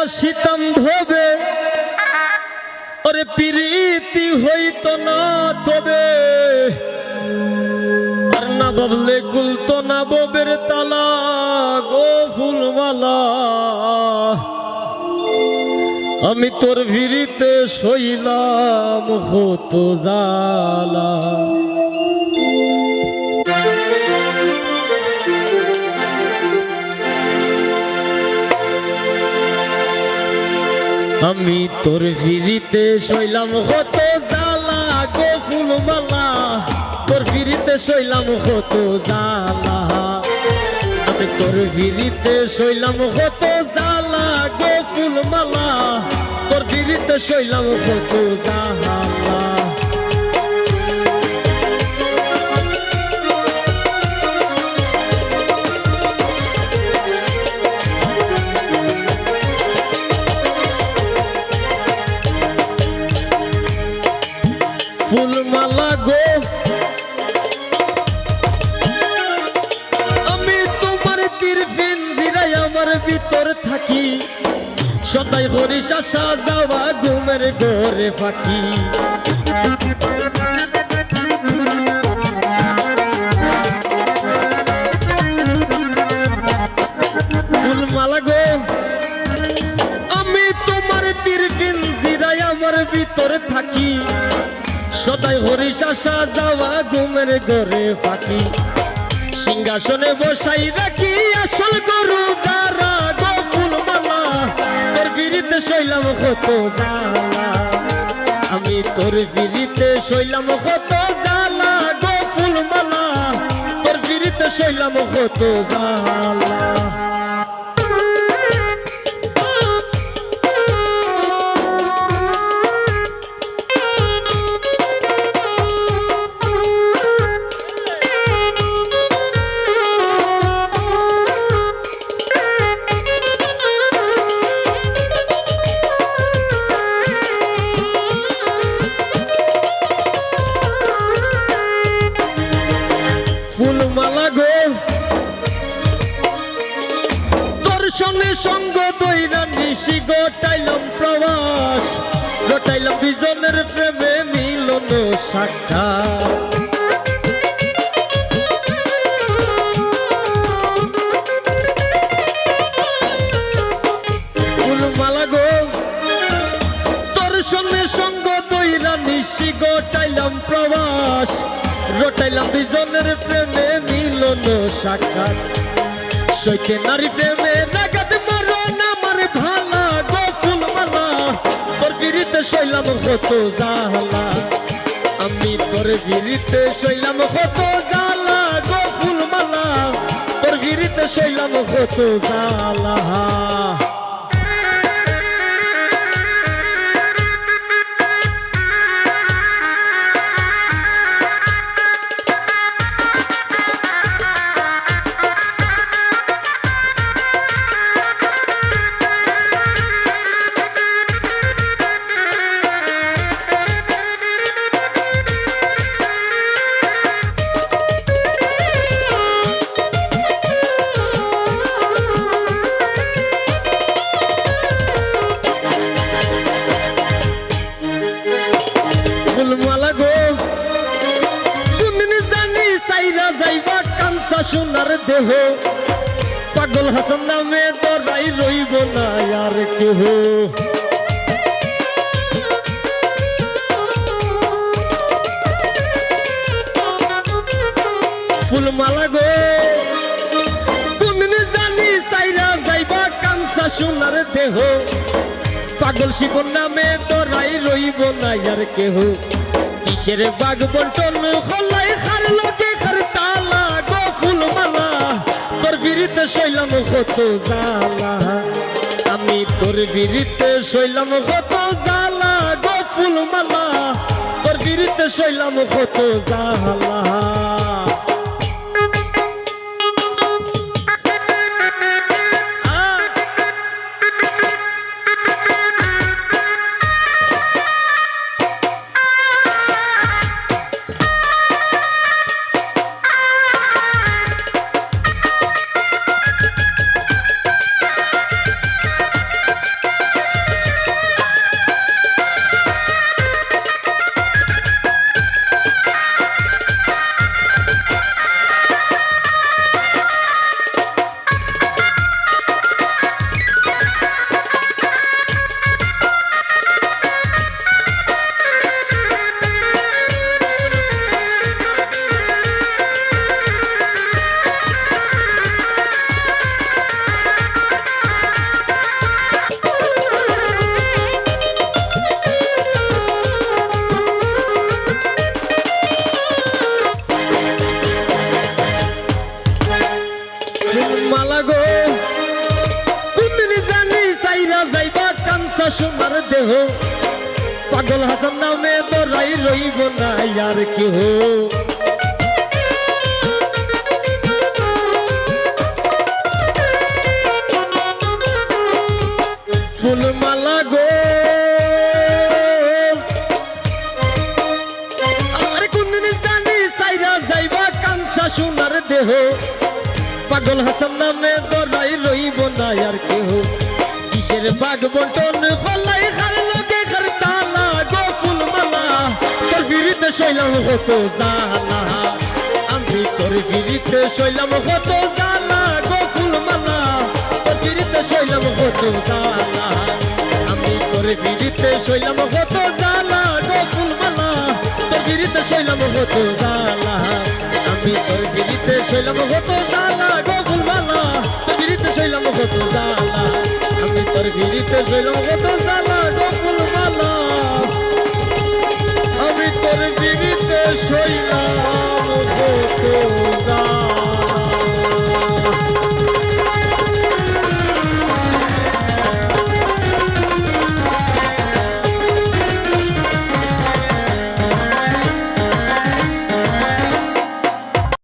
আসিতাম ভবে ওরে প্রীতি হইত না তবে। আর না ভাবলে কুলতো না ববের তালা গো ফুলমালা। আমি তোর ভিড়িতে শইলাম, হতো জালা আমি তোর ফিরিতে শৈলাম কত জালা গো ফুলমালা। তোর ফিরিতে শৈলাম কত জালা আমি তোর ফিরিতে শৈলাম কত জালা গো ফুলমালা। তোর ফিরিতে শৈলাম কত জালা আমি তোমার তীর ফিন্দিরাই আমার ভিতর থাকি। সদাই হরিষ আসা যাওয়া ঘুমের ঘরে ফাঁকি। গো, আমি তোমার তীর ফিন্দিরাই আমার ভিতর থাকি। সদাই হরিষ আসা যাওয়া ঘুমের ঘরে ফাঁকি। সিংহাসনে বসাই রাখি আসল গরু যারা গো ফুলমালা তোর বিরিতে শৈলাম কত জালা আমি তোর বিরিতে শৈলাম কত জালা গো ফুলমালা তোর বিরিতে শৈলাম কত জালা তোর সঙ্গে দইরা নিশি গোটাইলাম প্রবাস। গোটাইলাম দুজনের প্রেমে মিলন সাক্ষাৎ। সঙ্গে সঙ্গ দইরা নিশি গোটাইলাম প্রবাস। রটাইলাম দুজনের প্রেমে মিলন সাক্ষাৎ। সইতে নারী প্রেমে নাগাদ মরণ আমার ভালা গো ফুলমালা। তোর বিরিতে শৈলাম কত জালা আমি তোর বিরিতে শৈলাম কত জালা গো ফুলমালা। তোর বিরিতে শৈলাম কত জালা সোনার দেহ। পাগল হাসান নামে দরাই রইব না আর কেহ। ফুলমালা গো, কোনদিন জানি সাইরা যাইবা কাঞ্চা সোনার দেহ। পাগল শিবন নামে তোরাই রইব না আর কেহ। কিসের বাগ বন্টন হলাই খার তালা গো ফুলমালা তোর বিরিতে শৈলাম কত জালা আমি তোর বিরিতে শৈলাম কত জালা গো ফুলমালা, তোর বিরিতে শৈলাম কত জালা সোনার দেহ পাগল হাসান নামে দরাই রইব না আর কেহ ফুলমালা গো আর কোনদিন জানি সাইরা যাইবা কাঞ্চা সোনার দেহ পাগল হাসান নামে দরাই রইব না আর কেহ কিসের বাগ বন্টন হলাই খার লগে খার তালা গো ফুলমালা। তোর বিরিতে শৈলাম হতো জালা। আমি তোর বিরিতে শৈলাম হতো জালা গো ফুলমালা। তোর বিরিতে শৈলাম হতো জালা। আমি তোর বিরিতে শৈলাম হতো জালা গো ফুলমালা। তোর বিরিতে শৈলাম হতো জালা। আমি তোর বিরিতে শৈলাম হতো জালা গো ফুলমালা। তোর বিরিতে শৈলাম হতো তোর বিরিতে শৈলাম হতো জানা গো মালা। আমি তোর বিরিতে শৈলাম হতো